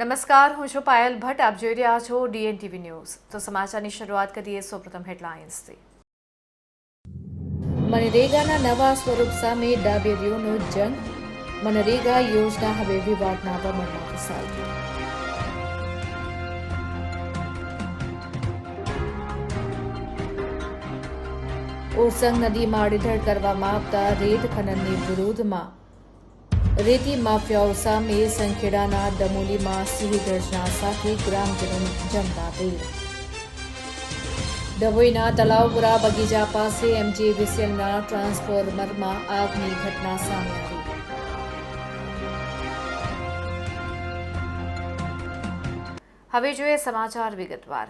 નમસ્કાર, હું છું પાયલ ભટ્ટ. આપ જોઈ રહ્યા છો ડીએનટીવી ન્યૂઝ. તો સમાચારની શરૂઆત કરીએ સૌપ્રથમ હેડલાઇન્સથી. મનરેગાના નવા સ્વરૂપ સામે ડાબેરીઓનો જંગ. મનરેગા યોજના હવે વિવાદના વમણમાં ફસાઈ. ઓરસંગ નદીમાં આડેધડ કરવામાં આવતા રેત ખનનની વિરોધમાં. રેતી માફિયાઓ સામે સંખેડાના દમોલીમાં સિંહ સાથે ગ્રામજનો જમતા તીર ડભોઈના તલાવપુરા બગીચા પાસે એમજીવીસીએલના ટ્રાન્સફોર્મરમાં આગની ઘટના સામે આવી. હવે જોઈએ સમાચાર વિગતવાર.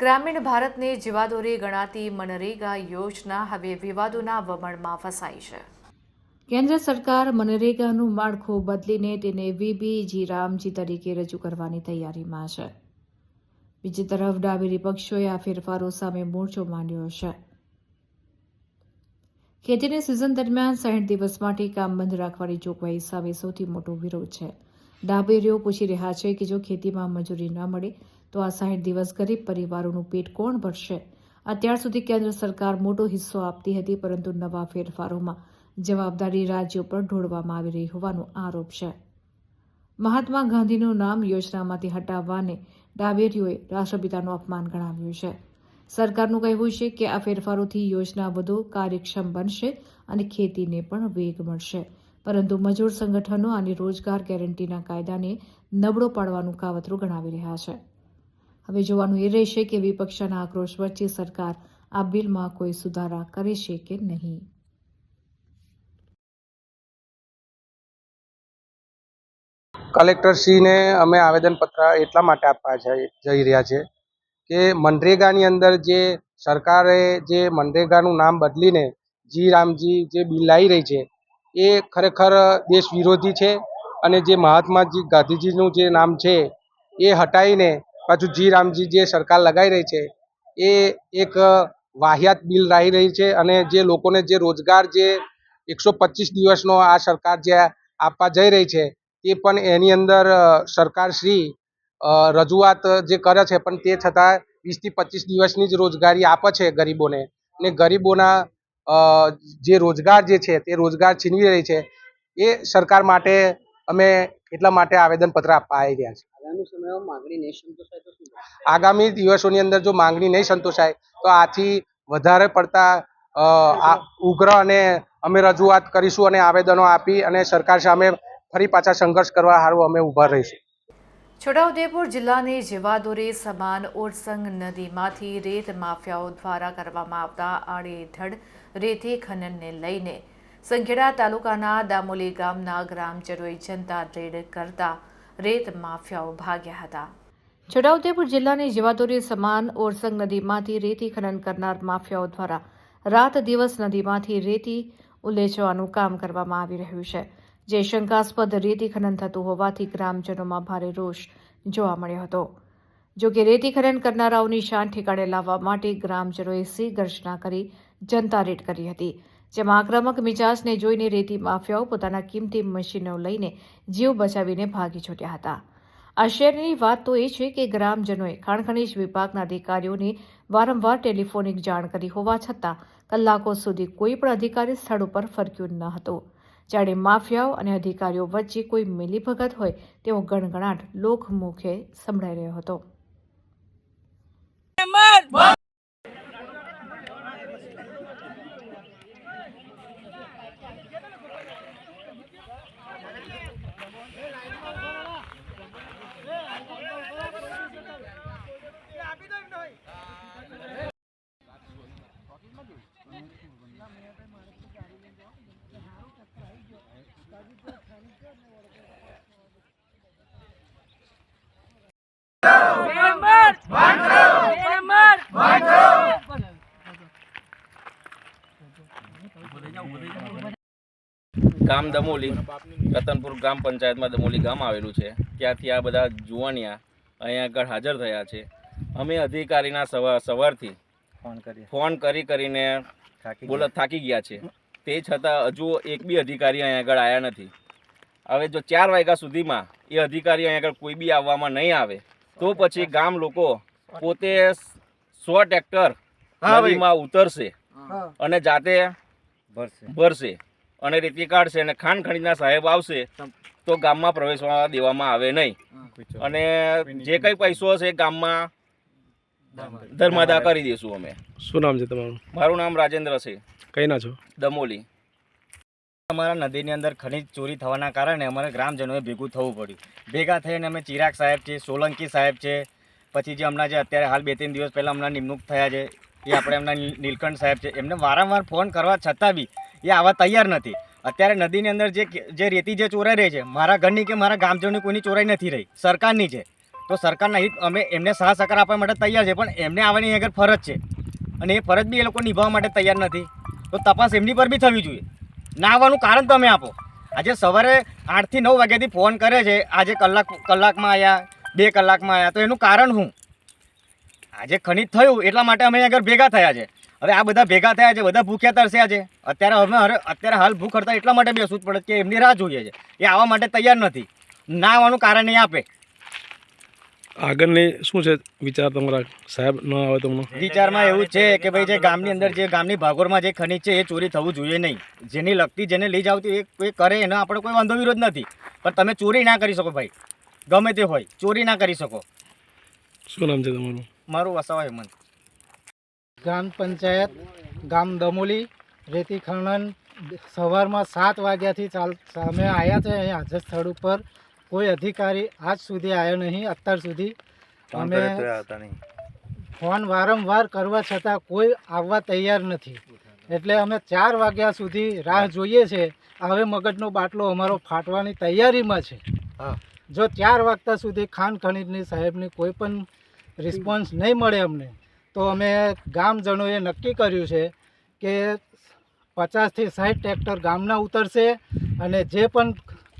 ગ્રામીણ ભારતને જીવાદોરી ગણાતી મનરેગા યોજના હવે વિવાદોના વમણમાં ફસાઈ છે. કેન્દ્ર સરકાર મનરેગાનું માળખું બદલીને તેને વીબીજી રામજી તરીકે રજૂ કરવાની તૈયારીમાં છે. બીજી તરફ ડાબેરી પક્ષોએ આ ફેરફારો સામે મોરચો માંડ્યો છે. ખેતીની સિઝન દરમિયાન સાઠ દિવસ માટે કામ બંધ રાખવાની જોગવાઈ સામે સૌથી મોટો વિરોધ છે. ડાબેરીઓ પૂછી રહ્યા છે કે જો ખેતીમાં મજૂરી ન મળે, તો આ સાઠ દિવસ ગરીબ પરિવારોનું પેટ કોણ ભરશે? અત્યાર સુધી કેન્દ્ર સરકાર મોટો હિસ્સો આપતી હતી, પરંતુ નવા ફેરફારોમાં જવાબદારી રાજ્યો પર ઢોળવામાં આવી રહી હોવાનો આરોપ છે. મહાત્મા ગાંધીનું નામ યોજનામાંથી હટાવવાને ડાબેરીઓએ રાષ્ટ્રપિતાનું અપમાન ગણાવ્યું છે. સરકારનું કહેવું છે કે આ ફેરફારોથી યોજના વધુ કાર્યક્ષમ બનશે અને ખેતીને પણ વેગ મળશે. પરંતુ મજૂર સંગઠનો અને રોજગાર ગેરંટીના કાયદાને નબળો પાડવાનું કાવતરું ગણાવી રહ્યા છે. હવે જોવાનું એ રહેશે કે વિપક્ષના આક્રોશ વચ્ચે સરકાર આ બિલમાં કોઈ સુધારા કરે છે કે નહીં. કલેક્ટરશ્રીને અમે આવેદનપત્ર એટલા માટે આપવા જઈ રહ્યા છે કે મનરેગાની અંદર જે સરકારે જે મનરેગાનું નામ બદલીને જી રામજી જે બિલ લાવી રહી છે, એ ખરેખર દેશ વિરોધી છે અને જે મહાત્માજી ગાંધીજીનું જે નામ છે, એ હટાવીને પાછું જી રામજી જે સરકાર લગાવી રહી છે, એ એક વાહિયાત બિલ લાવી રહી છે અને જે લોકોને જે રોજગાર જે એકસો પચીસ દિવસનો આ સરકાર જે આપવા જઈ રહી છે એ પણ એની અંદર સરકારશ્રી રજૂઆત જે કરે છે પણ તે છતાં વીસથી પચીસ દિવસની જ રોજગારી આપે છે ગરીબોને. ને ગરીબોના જે રોજગાર જે છે તે રોજગાર છીનવી રહી છે એ સરકાર માટે અમે એટલા માટે આવેદનપત્ર આપવા આવી રહ્યા છીએ. આગામી દિવસોની અંદર જો માંગણી નહીં સંતોષાય તો આથી વધારે પડતા ઉગ્ર અને અમે રજૂઆત કરીશું અને આવેદનો આપી અને સરકાર સામે ફરી પાછા સંઘર્ષ કરવા હારું અમે ઊભા રહીશું. છોટાઉદેપુર જિલ્લાની જીવાદોરી સમાન ઓરસંગ નદીમાંથી રેત માફિયાઓ દ્વારા કરવામાં આવતા આડેધડ રેતી ખનનને લઈને સંખેડા તાલુકાના દામોલી ગામના ગ્રામજનોએ જનતા રેડ કરતા રેત માફિયાઓ ભાગ્યા હતા. છોટાઉદેપુર જિલ્લાની જીવાદોરી સમાન ઓરસંગ નદીમાંથી રેતી ખનન કરનાર માફિયાઓ દ્વારા રાત દિવસ નદીમાંથી રેતી ઉલેચવાનું કામ કરવામાં આવી રહ્યું છે. જે શંકાસ્પદ રેતી ખનન થતું હોવાથી ગ્રામજનોમાં ભારે રોષ જોવા મળ્યો હતો. જો કે રેતી ખનન કરનારાઓની શાન ઠેકાણે લાવવા માટે ગ્રામજનોએ સિંહ ગર્જના કરી જનતા રેડ કરી હતી, જેમાં આક્રમક મિજાજને જોઈને રેતી માફિયાઓ પોતાના કિંમતી મશીનો લઈને જીવ બચાવીને ભાગી છૂટ્યા હતા. આશ્ચર્યની વાત તો એ છે કે ગ્રામજનોએ ખાણખણીજ વિભાગના અધિકારીઓને વારંવાર ટેલિફોનિક જાણ કરી હોવા છતાં કલાકો સુધી કોઈ પણ અધિકારી સ્થળ ઉપર ફરક્યું ન હતું. જાણે માફિયાઓ અને અધિકારીઓ વચ્ચે કોઈ મિલીભગત હોય તેવો ગણગણાટ લોકમુખે સંભળાઈ રહ્યો હતો. ગામ દમોલી રતનપુર ગ્રામ પંચાયતમાં દમોલી ગામ આવેલું છે. ત્યાંથી આ બધા જુવાનિયા અહીંયા આગળ હાજર થયા છે. અમે અધિકારીના સવાર સવારથી ફોન કરી ફોન કરી કરીને બોલત થાકી ગયા છે. તે છતાં હજુ એક બી અધિકારી અહીંયા આગળ આવ્યા નથી. હવે જો ચાર વાગ્યા સુધીમાં એ અધિકારી અહીંયા આગળ કોઈ બી આવવામાં નહીં આવે તો પછી ગામ લોકો પોતે સો ટ્રેક્ટર નદીમાં ઉતરશે અને જાતે ભરશે. અને રેતી કાઢશે અને ખાણ ખણીજના સાહેબ આવશે તો ગામમાં પ્રવેશવા દેવામાં આવે નહીં. અને જે કંઈ પૈસો હશે ગામમાં ધર્માદા કરી દઈશું અમે. શું નામ છે તમારું? મારું નામ રાજેન્દ્ર છે. કઈ ના છો? દમોલી. અમારા નદીની અંદર ખનિજ ચોરી થવાના કારણે અમારે ગ્રામજનોએ ભેગું થવું પડ્યું. ભેગા થઈને અમે ચિરાગ સાહેબ છે સોલંકી સાહેબ છે પછી જે હમણાં જે અત્યારે હાલ બે ત્રણ દિવસ પહેલાં હમણાં નિમણૂક થયા છે એ આપણે એમના નીલકંઠ સાહેબ છે એમને વારંવાર ફોન કરવા છતાં બી એ આવવા તૈયાર નથી. અત્યારે નદીની અંદર જે જે રેતી જે ચોરાઈ રહી છે, મારા ઘરની કે મારા ગામજનોની કોઈની ચોરાઈ નથી રહી. સરકારની છે. તો સરકારના હિત અમે એમને સહ સહકાર આપવા માટે તૈયાર છે, પણ એમને આવવાની આગળ ફરજ છે. અને એ ફરજ બી એ લોકો નિભાવવા માટે તૈયાર નથી. તો તપાસ એમની પર બી થવી જોઈએ. ના આવવાનું કારણ તમે આપો. આજે સવારે આઠથી નવ વાગ્યાથી ફોન કરે છે, આજે કલાક કલાકમાં આવ્યા બે કલાકમાં આવ્યા તો એનું કારણ શું? આજે ખનિજ થયું, એટલા માટે અમે આગળ ભેગા થયા છે. હવે આ બધા ભેગા થયા છે બધા ભૂખ્યા તરસ્યા છે. અત્યારે અમે અત્યારે હાલ ભૂખ કરતા એટલા માટે બેસવું જ પડે કે એમની રાહ જોઈએ છે. એ આવવા માટે તૈયાર નથી. ના આવવાનું કારણ એ આપે. આગળની શું છે વિચાર તમારા? સાહેબ ન આવે તમને? વિચારમાં એવું છે કે ભાઈ જે ગામની અંદર જે ગામની ભાગોળમાં જે ખનિજ છે એ ચોરી થવું જોઈએ નહીં. જેની લગતી જેને લઈ જાવતી એ કોઈ કરે એનો આપણે કોઈ વાંધો વિરોધ નથી. પણ તમે ચોરી ના કરી શકો ભાઈ. ગમે તે હોય ચોરી ના કરી શકો. શું નામ છે તમારું? મારું વસાવા હેમંત. ગ્રામ પંચાયત ગામ દમોલી રેતી ખનન સવારમાં સાત વાગ્યાથી ચાલ અમે આવ્યા છે. અહીં હાજર સ્થળ ઉપર કોઈ અધિકારી આજ સુધી આવ્યો નહીં અત્યાર સુધી અમે ફોન વારંવાર કરવા છતાં કોઈ આવવા તૈયાર નથી. એટલે અમે ચાર વાગ્યા સુધી રાહ જોઈએ છે. હવે મગજનો બાટલો અમારો ફાટવાની તૈયારીમાં છે. હા. જો ચાર વાગતા સુધી ખાન ખનીજની સાહેબની કોઈ પણ રિસ્પોન્સ નહીં મળે અમને તો અમે ગામજનોએ નક્કી કર્યું છે કે પચાસથી સાઠ ટ્રેક્ટર ગામના ઉતરશે અને જે પણ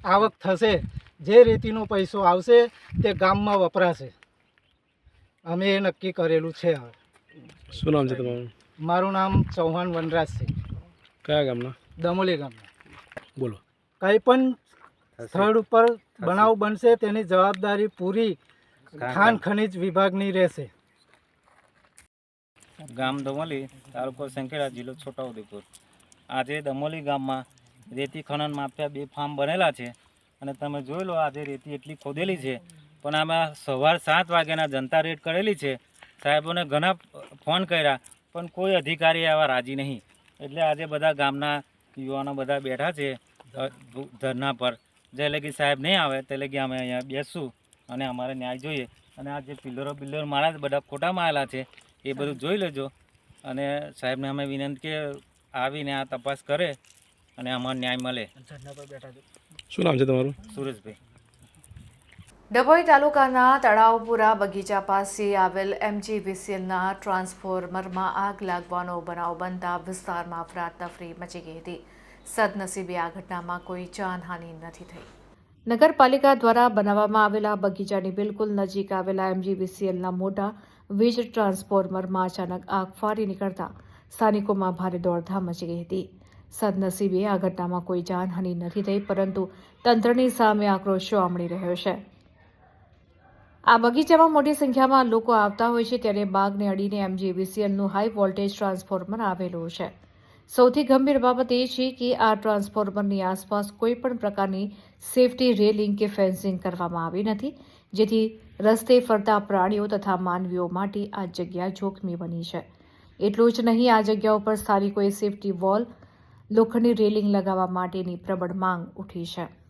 આવક થશે જે રીતિનો પૈસો આવશે તે ગામમાં વપરાશે. અમે એ નક્કી કરેલું છે હવે. શું નામ છે તમારું? મારું નામ ચૌહાણ વનરાજ છે કયા ગામના? દમોલી ગામના. બોલો. કંઈ પણ સ્થળ ઉપર બનાવ બનશે તેની જવાબદારી પૂરી ખાન. ખનિજ વિભાગની રહેશે. ગામ દમોલી તાલુકો સંખેડા જિલ્લો છોટાઉદેપુર. આજે દમોલી ગામમાં રેતી ખનન માફિયા બે ફાર્મ બનેલા છે અને તમે જોઈ લો આજે રેતી એટલી ખોદેલી છે, પણ આમાં સવાર સાત વાગ્યાના જનતા રેડ કરેલી છે. સાહેબોને ઘણા ફોન કર્યા, પણ કોઈ અધિકારી આવા રાજી નહીં. એટલે આજે બધા ગામના યુવાનો બધા બેઠા છે ધરના પર. જે લગી સાહેબ નહીં આવે, તે લગી અમે અહીંયા બેસું અને અમારે ન્યાય જોઈએ. અને આ જે પિલ્લરો બિલ્લરો મારા બધા ખોટામાં આવેલા છે. એ બધું જોઈ લેજો. અને સાહેબને અમે વિનંતી કે આવીને આ તપાસ કરે અને અમારો ન્યાય મળે. શું નામ છે તમારું? સુરેશભાઈ. ડભોઈ તાલુકાના તળાવપુરા બગીચા પાસે આવેલ એમજીવીસીએલના ટ્રાન્સફોર્મરમાં આગ લાગવાનો બનાવ બનતા વિસ્તારમાં અફરાતફરી મચી ગઈ હતી. સદનસીબે આ ઘટનામાં કોઈ જાનહાનિ નથી થઈ. નગરપાલિકા દ્વારા બનાવવામાં આવેલા બગીચાની બિલકુલ નજીક આવેલા એમજીવીસીએલના મોટા વીજ ટ્રાન્સફોર્મરમાં અચાનક આગ ફાટી નીકળતા સ્થાનિકોમાં ભારે દોડધામ મચી ગઈ હતી. સદનસીબે આ ઘટનામાં કોઈ જાનહાનિ નથી થઈ, પરંતુ તંત્રની સામે આક્રોશ જોવા મળી રહ્યો છે. આ બગીચામાં મોટી સંખ્યામાં લોકો આવતા હોય છે, ત્યારે બાગને અડીને એમજીવીસીએલનું હાઈ વોલ્ટેજ ટ્રાન્સફોર્મર આવેલું છે. સૌથી ગંભીર બાબત એ છે કે આ ટ્રાન્સફોર્મરની આસપાસ કોઈ પણ પ્રકારની સેફટી રેલિંગ કે ફેન્સિંગ કરવામાં આવી નથી, જેથી રસ્તે ફરતા પ્રાણીઓ તથા માનવીઓ માટે આ જગ્યા જોખમી બની છે. એટલું જ નહીં, આ જગ્યા ઉપર સ્થાનિકોએ સેફટી વોલ લોખંડની રેલિંગ લગાવવા માટેની પ્રબળ માંગ ઉઠી છે.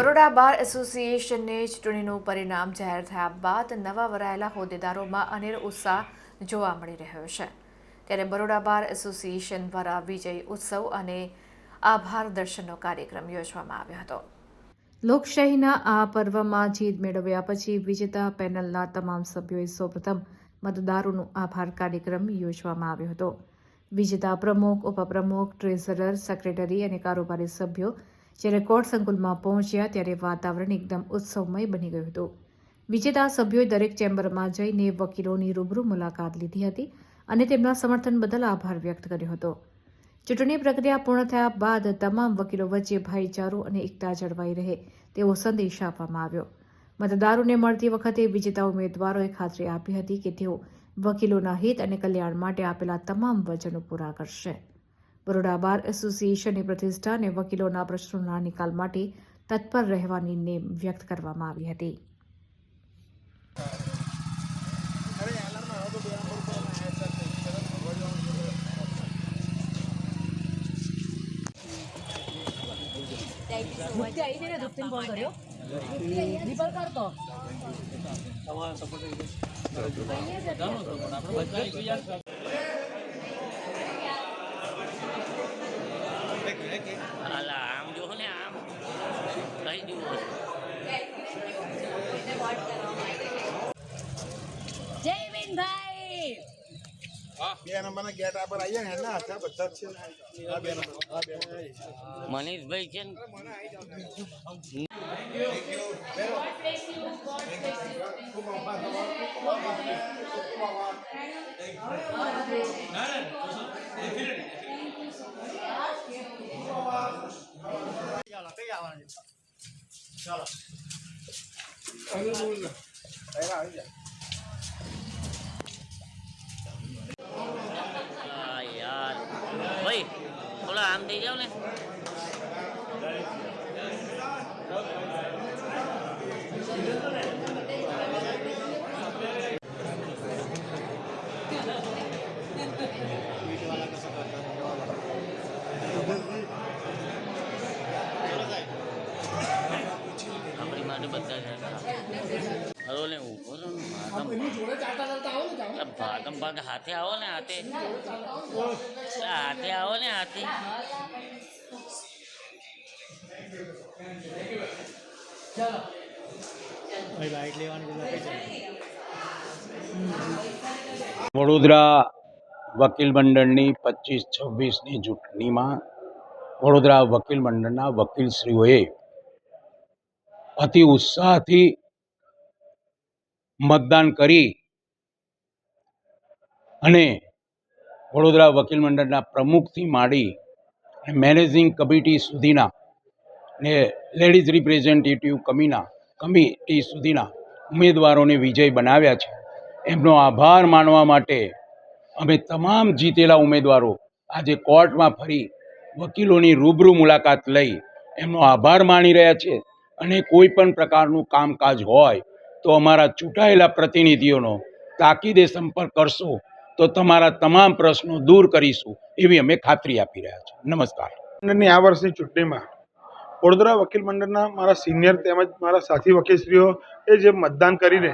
બરોડા બાર એસોસિએશનને ચૂંટણીનું પરિણામ જાહેર થયા બાદ નવા વરાયેલા હોદ્દેદારોમાં અનેર ઉત્સાહ જોવા મળી રહ્યો છે. ત્યારે બરોડા બાર એસોસિએશન દ્વારા વિજય ઉત્સવ અને આભાર દર્શનનો કાર્યક્રમ યોજવામાં આવ્યો હતો. લોકશાહીના આ પર્વમાં જીત મેળવ્યા પછી વિજેતા પેનલના તમામ સભ્યોએ સૌપ્રથમ મતદારોનો આભાર કાર્યક્રમ યોજવામાં આવ્યો હતો. વિજેતા પ્રમુખ, ઉપપ્રમુખ, ટ્રેઝરર, સેક્રેટરી અને કારોબારી સભ્યો જ્યારે કોર્ટ સંકુલમાં પહોંચ્યા ત્યારે વાતાવરણ એકદમ ઉત્સવમય બની ગયું હતું. વિજેતા સભ્યોએ દરેક ચેમ્બરમાં જઈને વકીલોની રૂબરૂ મુલાકાત લીધી હતી અને તેમના સમર્થન બદલ આભાર વ્યક્ત કર્યો હતો. ચૂંટણી પ્રક્રિયા પૂર્ણ થયા બાદ તમામ વકીલો વચ્ચે ભાઈચારો અને એકતા જળવાઈ રહે તેવો સંદેશ આપવામાં આવ્યો. મતદારોને મળતી વખતે વિજેતા ઉમેદવારોએ ખાતરી આપી હતી કે તેઓ વકીલોના હિત અને કલ્યાણ માટે આપેલા તમામ વચનો પૂરા કરશે. બરોડા બાર એસોસિએશનની પ્રતિષ્ઠા અને વકીલોના પ્રશ્નોના નિકાલ માટે તત્પર રહેવાની નેમ વ્યક્ત કરવામાં આવી હતી આમ જો ને આમ કઈ જુઓ જય વિનભાઈ મનીષભાઈ છે ને. આ યાર ભાઈ થોડા આમ થઈ જાવ ને આપણી માટે બધા છે હલો ને ઊભો રહો ને ભાગમ અલા ભાગમ ભાગ હાથે આવો ને હાથે અલા હાથે આવો ને હાથે વડોદરા વકીલ મંડળની પચીસ છવ્વીસની ચૂંટણીમાં વડોદરા વકીલ મંડળના વકીલશ્રીઓએ અતિ ઉત્સાહથી મતદાન કરી અને વડોદરા વકીલ મંડળના પ્રમુખથી માંડી મેનેજિંગ કમિટી સુધીના ને લેડીઝ રિપ્રેઝેન્ટેટિવ કમીના, કમિટી સુધીના ઉમેદવારોને વિજય બનાવ્યા છે. એમનો આભાર માનવા માટે અમે તમામ જીતેલા ઉમેદવારો આજે કોર્ટમાં ફરી વકીલોની રૂબરૂ મુલાકાત લઈ એમનો આભાર માની રહ્યા છે. અને કોઈ પણ પ્રકારનું કામકાજ હોય તો અમારા ચૂંટાયેલા પ્રતિનિધિઓનો તાકીદે સંપર્ક કરશો. તો તમારા તમામ પ્રશ્નો દૂર કરીશું એવી અમે ખાતરી આપી રહ્યા છીએ. નમસ્કાર. મંડળની આ વર્ષની ચૂંટણીમાં વડોદરા વકીલ મંડળના મારા સિનિયર તેમજ મારા સાથી વકીલશ્રીઓ એ જે મતદાન કરીને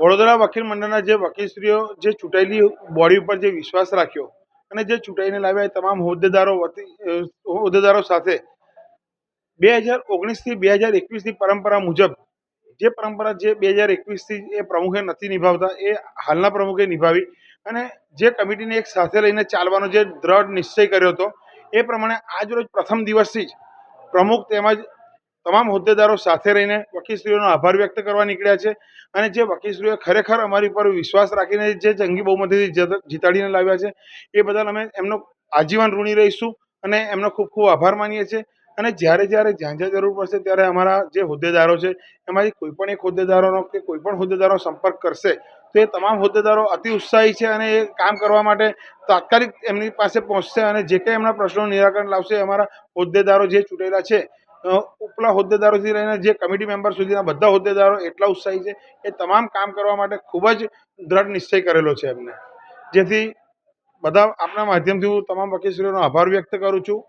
વડોદરા વકીલ મંડળના જે વકીલશ્રીઓ જે ચૂંટાયેલી બોડી ઉપર જે વિશ્વાસ રાખ્યો અને જે ચૂંટાઈને લાવ્યા એ તમામ હોદ્દેદારો વતી હોદ્દેદારો સાથે બે હજાર ઓગણીસથી બે હજાર એકવીસની પરંપરા મુજબ જે પરંપરા જે બે હજાર એકવીસથી એ પ્રમુખે નથી નિભાવતા એ હાલના પ્રમુખે નિભાવી અને જે કમિટીને એક સાથે લઈને ચાલવાનો જે દ્રઢ નિશ્ચય કર્યો હતો, એ પ્રમાણે આજરોજ પ્રથમ દિવસથી જ પ્રમુખ તેમજ તમામ હોદ્દેદારો સાથે રહીને વકીલશ્રીઓનો આભાર વ્યક્ત કરવા નીકળ્યા છે. અને જે વકીલશ્રીઓ ખરેખર અમારી પર વિશ્વાસ રાખીને જે જંગી બહુમતીથી જીત- જીતાડીને લાવ્યા છે, એ બદલ અમે એમનો આજીવન ઋણી રહીશું અને એમનો ખૂબ ખૂબ આભાર માનીએ છીએ. અને જ્યારે જ્યારે જ્યાં જ્યાં જરૂર પડશે ત્યારે અમારા જે હોદ્દેદારો છે, એમાંથી કોઈ પણ એક હોદ્દેદારોનો કે કોઈ પણ હોદ્દેદારો સંપર્ક કરશે તો એ તમામ હોદ્દેદારો અતિ ઉત્સાહી છે અને એ કામ કરવા માટે તાત્કાલિક એમની પાસે પહોંચશે અને જે કંઈ એમના પ્રશ્નોનું નિરાકરણ લાવશે અમારા હોદ્દેદારો જે ચૂંટેલા છે ઉપલા હોદ્દેદારોથી લઈને જે કમિટી મેમ્બર સુધીના બધા હોદ્દેદારો એટલા ઉત્સાહી છે એ તમામ કામ કરવા માટે ખૂબ જ દ્રઢ નિશ્ચય કરેલો છે એમને. જેથી બધા આપના માધ્યમથી હું તમામ વકીલશ્રીઓનો આભાર વ્યક્ત કરું છું.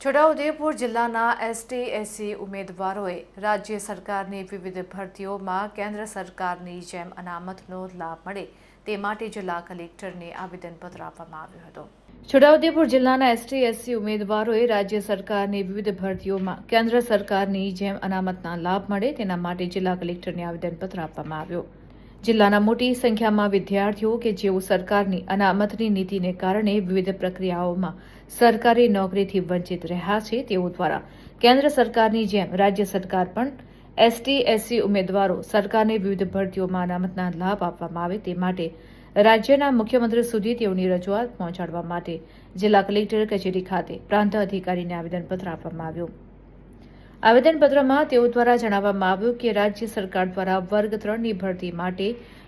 છોટાઉદેપુર જિલ્લાના એસટી, એસસી ઉમેદવારોએ રાજ્ય સરકારની વિવિધ ભરતીઓમાં કેન્દ્ર સરકારની જેમ અનામતનો લાભ મળે તે માટે જિલ્લા કલેક્ટરને આવેદનપત્ર આપવામાં આવ્યું હતું. છોટાઉદેપુર જિલ્લાના એસટી, એસસી ઉમેદવારોએ રાજ્ય સરકારની વિવિધ ભરતીઓમાં કેન્દ્ર સરકારની જેમ અનામતના લાભ મળે તેના માટે જિલ્લા કલેક્ટરને આવેદનપત્ર આપવામાં આવ્યું. જિલ્લાના મોટી સંખ્યામાં વિદ્યાર્થીઓ કે જેઓ સરકારની અનામતની નીતિને કારણે વિવિધ પ્રક્રિયાઓમાં સરકારી નોકરીથી વંચિત રહ્યા છે, તેઓ દ્વારા કેન્દ્ર સરકારની જેમ રાજ્ય સરકાર પણ એસટી, એસસી ઉમેદવારો સરકારને વિવિધ ભરતીઓમાં અનામતના લાભ આપવામાં આવે તે માટે રાજ્યના મુખ્યમંત્રી સુધી તેઓની રજૂઆત પહોંચાડવા માટે જિલ્લા કલેક્ટર કચેરી ખાતે પ્રાંત અધિકારીને આવેદનપત્ર આપવામાં આવ્યું. આવેદનપત્રમાં તેઓ દ્વારા જણાવવામાં આવ્યું કે રાજ્ય સરકાર દ્વારા વર્ગ ત્રણની ભરતી માટે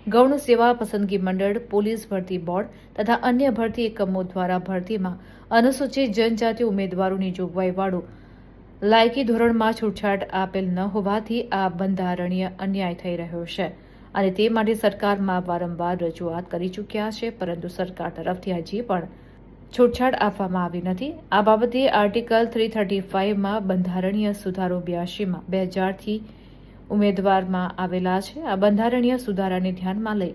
ગૌણ સેવા પસંદગી મંડળ, પોલીસ ભરતી બોર્ડ તથા અન્ય ભરતી એકમો દ્વારા ભરતીમાં અનુસૂચિત જનજાતિ ઉમેદવારોની જોગવાઈવાળું લાયકી ધોરણમાં છૂટછાટ આપેલ ન હોવાથી આ બંધારણીય અન્યાય થઈ રહ્યો છે અને તે માટે સરકારમાં વારંવાર રજૂઆત કરી ચૂક્યા છે, પરંતુ સરકાર તરફથી હજી પણ છૂટછાટ આપવામાં આવી નથી. આ બાબતે આર્ટિકલ થ્રી થર્ટી ફાઇવમાં બંધારણીય સુધારો બ્યાસીમાં બે હજારથી ઉમેદવારમાં આવેલા છે. આ બંધારણીય સુધારાને ધ્યાનમાં લઈ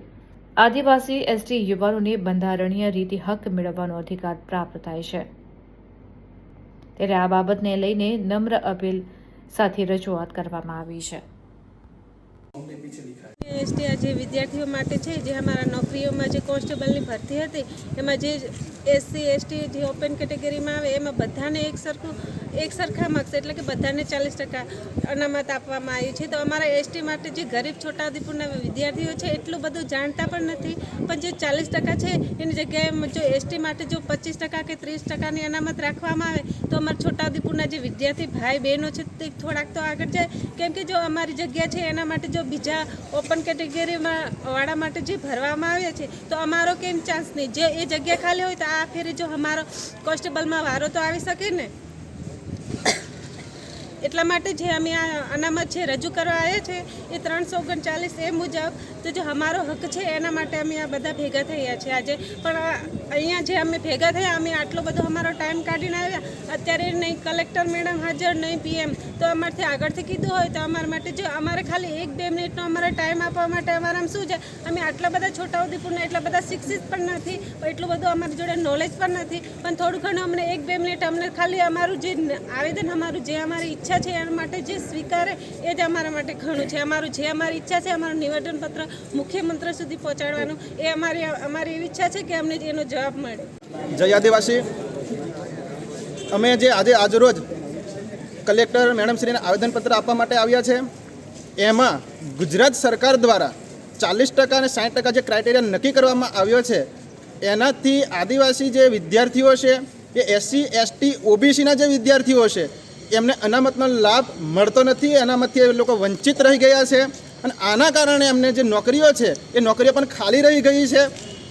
આદિવાસી એસટી યુવાનોને બંધારણીય રીતે હક મેળવવાનો અધિકાર પ્રાપ્ત થાય છે. ત્યારે આ બાબતને લઈને નમ્ર અપીલ સાથે રજૂઆત કરવામાં આવી છે. એસટી જે વિદ્યાર્થીઓ માટે છે, જે અમારા નોકરીઓમાં જે કોન્સ્ટેબલની ભરતી હતી, એમાં જે એસસી, એસટી જે ઓપન કેટેગરીમાં આવે, એમાં બધાને એક સરખું, એક સરખા માર્ક્સ એટલે કે બધાને ચાલીસ ટકા અનામત આપવામાં આવી છે. તો અમારા એસટી માટે જે ગરીબ છોટાઉદેપુરના વિદ્યાર્થીઓ છે, એટલું બધું જાણતા પણ નથી. પણ જે ચાલીસ ટકા છે, એની જગ્યાએ જો એસટી માટે જો પચીસ ટકા કે ત્રીસ ટકાની અનામત રાખવામાં આવે, તો અમારા છોટાઉદેપુરના જે વિદ્યાર્થી ભાઈ બહેનો છે, તે થોડાક તો આગળ જાય. કેમ કે જો અમારી જગ્યા છે, એના માટે જો બીજા ઓપન કેટેગરીમાં વાળા માટે જે ભરવામાં આવે છે, તો અમારો કેમ ચાન્સ નહીં? જે એ જગ્યા ખાલી હોય તો આ ફેરે જો અમારો કોન્સ્ટેબલમાં વારો તો આવી શકે ને? એટલા માટે જે અમે આ અનામત છે રજૂ કરવા આવ્યા છે, એ ત્રણસો ઓગણચાલીસ એ મુજબ તો જો અમારો હક છે, એના માટે અમે આ બધા ભેગા થયા છે. આજે પણ અહીંયા જે અમે ભેગા થયા, અમે આટલો બધો અમારો ટાઈમ કાઢીને આવ્યા. અત્યારે નહીં કલેક્ટર મેડમ હાજર, નહીં પીએમ તો અમારથી આગળથી કીધું હોય તો અમારા માટે જો અમારે ખાલી એક બે મિનિટનો અમારે ટાઈમ આપવા માટે અમારામાં શું છે? અમે આટલા બધા છોટાઉદેપુરના એટલા બધા શિક્ષિત પણ નથી, એટલું બધું અમારી જોડે નોલેજ પણ નથી, પણ થોડું ઘણું અમને એક બે મિનિટ અમને ખાલી અમારું જે આવેદન, અમારું જે અમારી ઈચ્છા છે એના માટે જે સ્વીકારે એ જ અમારા માટે ઘણું છે. અમારું જે અમારી ઈચ્છા છે અમારું નિવેદનપત્ર મુખ્યમંત્રી સુધી પહોંચાડવાનું, એ અમારી અમારી એવી ઈચ્છા છે કે અમને એનો જવાબ મળે. જય આદિવાસી. અમે જે આજે, આજરોજ કલેક્ટર મેડમશ્રીને આવેદનપત્ર આપવા માટે આવ્યા છે. એમાં ગુજરાત સરકાર દ્વારા ચાલીસ ટકા અને સાઠ ટકા જે ક્રાઇટેરિયા નક્કી કરવામાં આવ્યો છે, એનાથી આદિવાસી જે વિદ્યાર્થીઓ છે એ એસસી એસટી ઓબીસીના જે વિદ્યાર્થીઓ છે, એમને અનામતનો લાભ મળતો નથી અનામતથી એ લોકો વંચિત રહી ગયા છે અને આના કારણે એમને જે નોકરીઓ છે, એ નોકરીઓ પણ ખાલી રહી ગઈ છે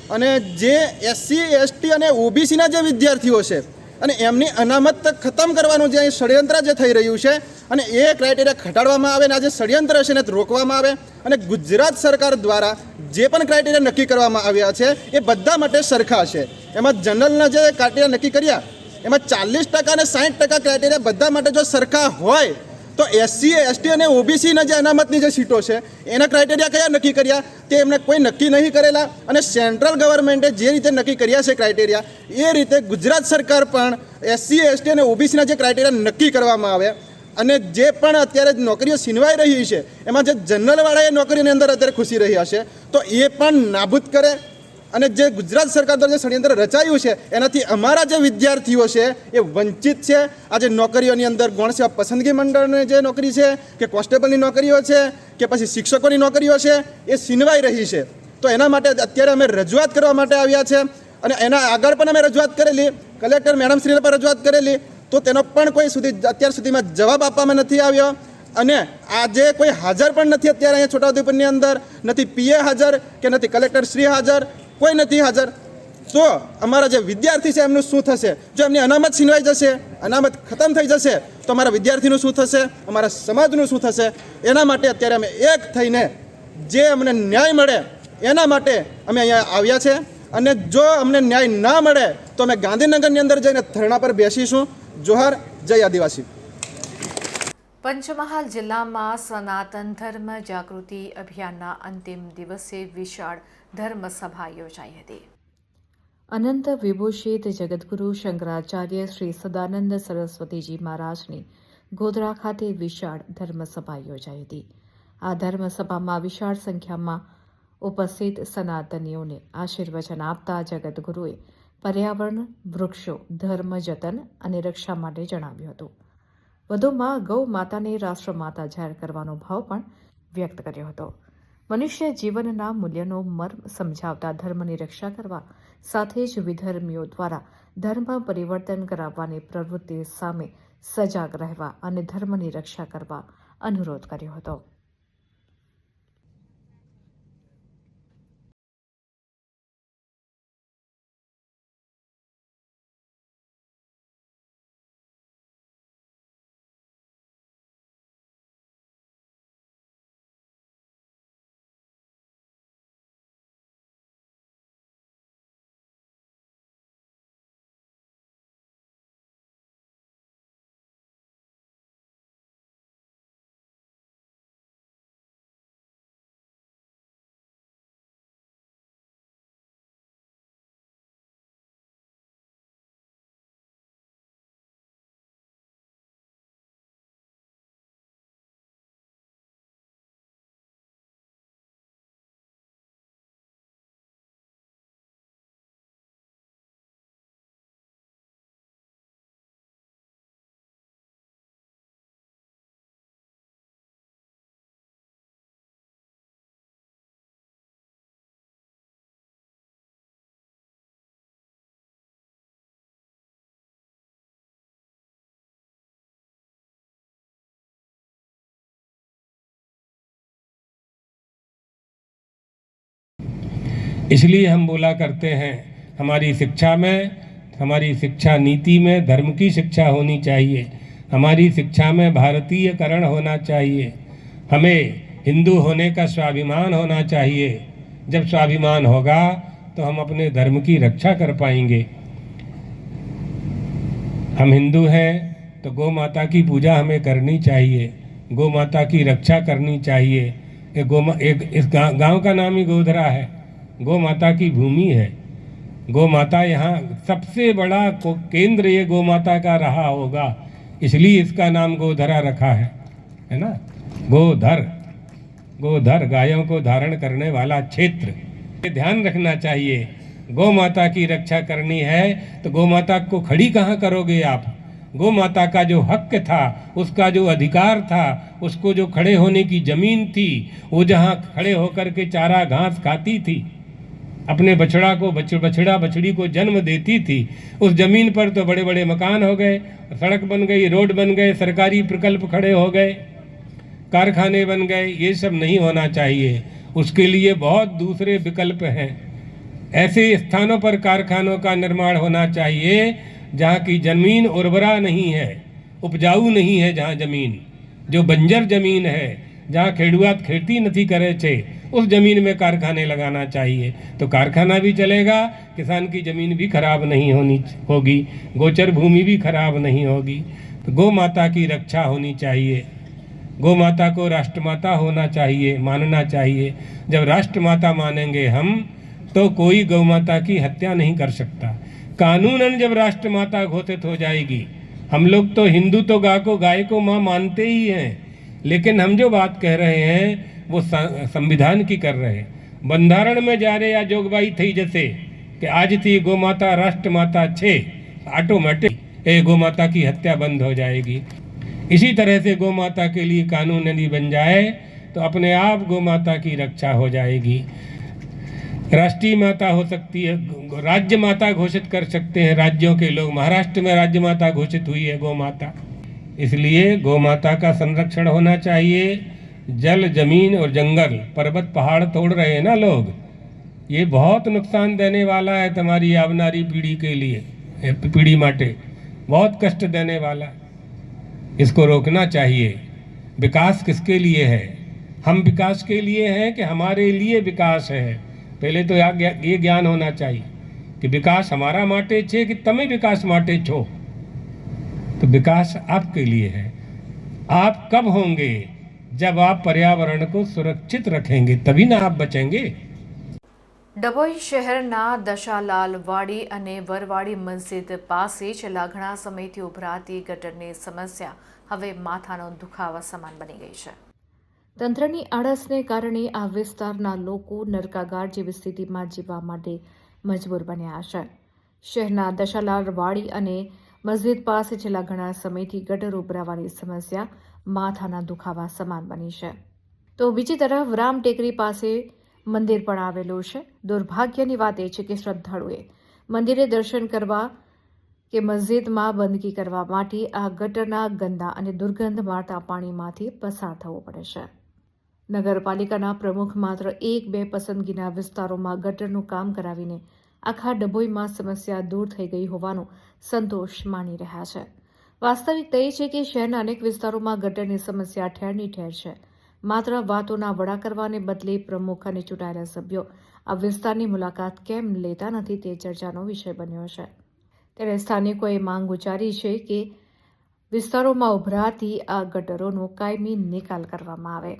અને જે એસસી એસટી અને ઓબીસીના જે વિદ્યાર્થીઓ છે અને એમની અનામત ખતમ કરવાનું જે ષડયંત્ર જે થઈ રહ્યું છે, અને એ ક્રાઇટેરિયા ઘટાડવામાં આવે અને આ જે ષડયંત્ર છે એને રોકવામાં આવે. અને ગુજરાત સરકાર દ્વારા જે પણ ક્રાઇટેરિયા નક્કી કરવામાં આવ્યા છે, એ બધા માટે સરખા છે. એમાં જનરલના જે ક્રાઇટેરિયા નક્કી કર્યા, એમાં ચાલીસ ટકા અને સાઠ ટકા ક્રાઇટેરિયા બધા માટે જો સરખા હોય તો એસસી એસટી અને ઓબીસીના જે અનામતની જે સીટો છે, એના ક્રાઇટેરિયા કયા નક્કી કર્યા? તે એમને કોઈ નક્કી નહીં કરેલા અને સેન્ટ્રલ ગવર્મેન્ટે જે રીતે નક્કી કર્યા છે ક્રાઇટેરિયા એ રીતે ગુજરાત સરકાર પણ એસસી એસટી અને ઓબીસીના જે ક્રાઇટેરિયા નક્કી કરવામાં આવે. અને જે પણ અત્યારે નોકરીઓ છીનવાઈ રહી છે, એમાં જે જનરલવાળા એ નોકરીની અંદર અત્યારે ખુશી રહ્યા છે તો એ પણ નાબૂદ કરે. અને જે ગુજરાત સરકાર દ્વારા જે ષડયંત્ર રચાયું છે, એનાથી અમારા જે વિદ્યાર્થીઓ છે, એ વંચિત છે. આજે નોકરીઓની અંદર ગૌણ સેવા પસંદગી મંડળની જે નોકરી છે, કે કોન્સ્ટેબલની નોકરીઓ છે, કે પછી શિક્ષકોની નોકરીઓ છે, એ છીનવાઈ રહી છે. તો એના માટે અત્યારે અમે રજૂઆત કરવા માટે આવ્યા છે અને એના આગળ પણ અમે રજૂઆત કરેલી. કલેક્ટર મેડમશ્રીને પણ રજૂઆત કરેલી. તો તેનો પણ કોઈ સુધી અત્યાર સુધીમાં જવાબ આપવામાં નથી આવ્યો. અને આજે કોઈ હાજર પણ નથી અત્યારે અહીંયા છોટાઉદેપુરની અંદર. નથી પીએ હાજર કે નથી કલેક્ટર શ્રી હાજર. કોઈ નથી હાજર. તો અમારા જે વિદ્યાર્થી છે, એમનું શું થશે? જો એમની અનામત છીનવાઈ જશે, અનામત ખતમ થઈ જશે, તો અમારા વિદ્યાર્થીનું શું થશે? અમારા સમાજનું શું થશે? એના માટે અત્યારે અમે એક થઈને જે અમને ન્યાય મળે, એના માટે અમે અહીંયા આવ્યા છે. અને જો અમને ન્યાય ના મળે, તો અમે ગાંધીનગરની અંદર જઈને ધરણા પર બેસીશું. જોહર, જય આદિવાસી. પંચમહાલ જિલ્લામાં સનાતન ધર્મ જાગૃતિ અભિયાનના અંતિમ દિવસે વિશાળ ધર્મસભા યોજાઈ હતી. અનંત વિભૂષિત જગદગુરુ શંકરાચાર્ય શ્રી સદાનંદ સરસ્વતીજી મહારાજની ગોધરા ખાતે વિશાળ ધર્મસભા યોજાઈ હતી. આ ધર્મસભામાં વિશાળ સંખ્યામાં ઉપસ્થિત સનાતનીઓને આશીર્વચન આપતા જગદગુરુએ પર્યાવરણ, વૃક્ષો, ધર્મ, જતન અને રક્ષા માટે જણાવ્યું હતું. વધુમાં ગૌ માતાને રાષ્ટ્રમાતા જાહેર કરવાનો ભાવ પણ વ્યક્ત કર્યો હતો. મનુષ્ય જીવનના મૂલ્યનો મર્મ સમજાવતા ધર્મની રક્ષા કરવા સાથે જ વિધર્મીઓ દ્વારા ધર્મ પરિવર્તન કરાવવાની પ્રવૃત્તિ સામે સજાગ રહેવા અને ધર્મની રક્ષા કરવા અનુરોધ કર્યો હતો. इसलिए हम बोला करते हैं, हमारी शिक्षा में, हमारी शिक्षा नीति में, धर्म की शिक्षा होनी चाहिए। हमारी शिक्षा में भारतीयकरण होना चाहिए। हमें हिंदू होने का स्वाभिमान होना चाहिए। जब स्वाभिमान होगा तो हम अपने धर्म की रक्षा कर पाएँगे। हम हिंदू हैं तो गौ माता की पूजा हमें करनी चाहिए। गौ माता की रक्षा करनी चाहिए। गौ एक, इस गाँव का नाम ही गोधरा है। गौ माता की भूमि है। गौ माता यहाँ सबसे बड़ा केंद्र ये गौ माता का रहा होगा, इसलिए इसका नाम गोधरा रखा है है ना? गोधर गोधर गायों को धारण करने वाला क्षेत्र। ध्यान रखना चाहिए गौ माता की रक्षा करनी है तो गौ माता को खड़ी कहाँ करोगे आप? गौ माता का जो हक था, उसका जो अधिकार था, उसको जो खड़े होने की ज़मीन थी, वो जहाँ खड़े होकर के चारा घास खाती थी अपने बछड़ा को बछ, बछड़ा बछड़ी को जन्म देती थी। उस ज़मीन पर तो बड़े बड़े मकान हो गए सड़क बन गई रोड बन गए सरकारी प्रकल्प खड़े हो गए कारखाने बन गए ये सब नहीं होना चाहिए। उसके लिए बहुत दूसरे विकल्प हैं। ऐसे स्थानों पर कारखानों का निर्माण होना चाहिए जहाँ की ज़मीन उर्वरा नहीं है उपजाऊ नहीं है जहाँ ज़मीन। जो बंजर ज़मीन है जहाँ खेडुआत खेती नहीं करे छे उस ज़मीन में कारखाने लगाना चाहिए। तो कारखाना भी चलेगा, किसान की ज़मीन भी खराब नहीं होनी होगी, गोचर भूमि भी खराब नहीं होगी। तो गौ माता की रक्षा होनी चाहिए। गौ माता को राष्ट्रमाता होना चाहिए, मानना चाहिए। जब राष्ट्रमाता मानेंगे हम तो कोई गौ माता की हत्या नहीं कर सकता। कानूनन जब राष्ट्रमाता घोषित हो जाएगी, हम लोग तो हिंदू तो गाय को गाय को माँ मानते ही हैं। लेकिन हम जो बात कह रहे हैं वो संविधान की कर रहे बंधारण में जा रहे या जोगवाई थी जैसे कि आज थी गो माता राष्ट्र माता छे ऑटोमेटिक ए गो माता की हत्या बंद हो जाएगी। इसी तरह से गो माता के लिए कानून यदि बन जाए तो अपने आप गो माता की रक्षा हो जाएगी। राष्ट्रीय माता हो सकती है, राज्य माता घोषित कर सकते हैं। राज्यों के लोग, महाराष्ट्र में राज्य माता घोषित हुई है गो माता इसलिए गो माता का संरक्षण होना चाहिए। जल, ज़मीन और जंगल, पर्वत, पहाड़ तोड़ रहे हैं ना लोग? ये बहुत नुकसान देने वाला है तुम्हारी आवनारी पीढ़ी के लिए पीढ़ी माटे। बहुत कष्ट देने वाला। इसको रोकना चाहिए। विकास किसके लिए है? हम विकास के लिए हैं कि हमारे लिए विकास है? पहले तो ये ज्ञान होना चाहिए कि विकास हमारा माटे छे कि तमें विकास माटे छो। तो विकास आपके लिए है। आप कब होंगे? जब आप पर्यावरण को सुरक्षित रखेंगे तभी ना आप बचेंगे ડભોઈ શહેરના દશાલાલ વાડી અને વરવાડી મસ્જિદ પાસે છેલ્લા ઘણા સમયથી ઉભરાતી ગટરની સમસ્યા હવે માથાનો દુખાવા સમાન બની ગઈ છે તંત્રની આળસને કારણે આ વિસ્તારના લોકો નરકાગાર જેવી સ્થિતિમાં જીવવા માટે મજબૂર બન્યા છે શહેરના દશાલાલ વાડી અને મસ્જિદ પાસે છેલ્લા ઘણા સમયથી ગટર ઉભરાવાની સમસ્યા માથાના દુખાવા સમાન બની છે. તો બીજી તરફ રામ ટેકરી પાસે મંદિર પણ આવેલું છે. દુર્ભાગ્યની વાત એ છે કે શ્રદ્ધાળુએ મંદિરે દર્શન કરવા કે મસ્જિદમાં બંદગી કરવા માટે આ ગટરના ગંદા અને દુર્ગંધ મારતા પાણીમાંથી પસાર થવું પડે છે. નગરપાલિકાના પ્રમુખ માત્ર એક બે પસંદગીના વિસ્તારોમાં ગટરનું કામ કરાવીને આખા ડભોઈમાં સમસ્યા દૂર થઈ ગઈ હોવાનો સંતોષ માની રહ્યા છે. વાસ્તવિકતા એ છે કે શહેરના અનેક વિસ્તારોમાં ગટરની સમસ્યા ઠેરની ઠેર છે. માત્ર વાતોના વડા કરવાને બદલે પ્રમુખ અને ચૂંટાયેલા સભ્યો આ વિસ્તારની મુલાકાત કેમ લેતા નથી તે ચર્ચાનો વિષય બન્યો છે. ત્યારે સ્થાનિકોએ માંગ ઉચ્ચારી છે કે વિસ્તારોમાં ઉભરાતી આ ગટરોનો કાયમી નિકાલ કરવામાં આવે.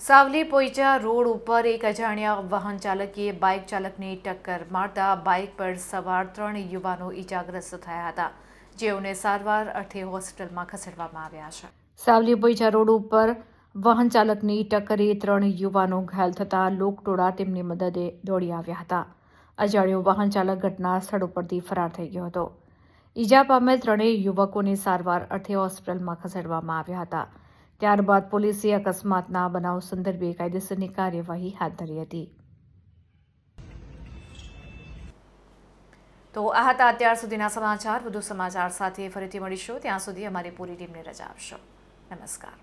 સાવલી પોઈચા રોડ ઉપર એક અજાણ્યા વાહન ચાલકે બાઇક ચાલકને ટક્કર મારતા બાઇક પર સવાર ત્રણ યુવાનો ઈજાગ્રસ્ત થયા હતા, જેઓને સારવાર અર્થે હોસ્પિટલમાં ખસેડવામાં આવ્યા છે. સાવલી પોઈચા રોડ ઉપર વાહન ચાલકની ટક્કરે ત્રણ યુવાનો ઘાયલ થતા લોકટોળા તેમની મદદે દોડી આવ્યા હતા. અજાણ્યો વાહન ચાલક ઘટના સ્થળ ઉપરથી ફરાર થઈ ગયો હતો. ઈજા પામેલ ત્રણેય યુવકોને સારવાર અર્થે હોસ્પિટલમાં ખસેડવામાં આવ્યા હતા. ત્યારબાદ પોલીસે અકસ્માતના બનાવ સંદર્ભે કાયદેસરની કાર્યવાહી હાથ ધરી હતી. તો આ હતા અત્યાર સુધીના સમાચાર. વધુ સમાચાર સાથે ફરીથી મળીશું. ત્યાં સુધી અમારી પૂરી ટીમને રજા આપશો. નમસ્કાર.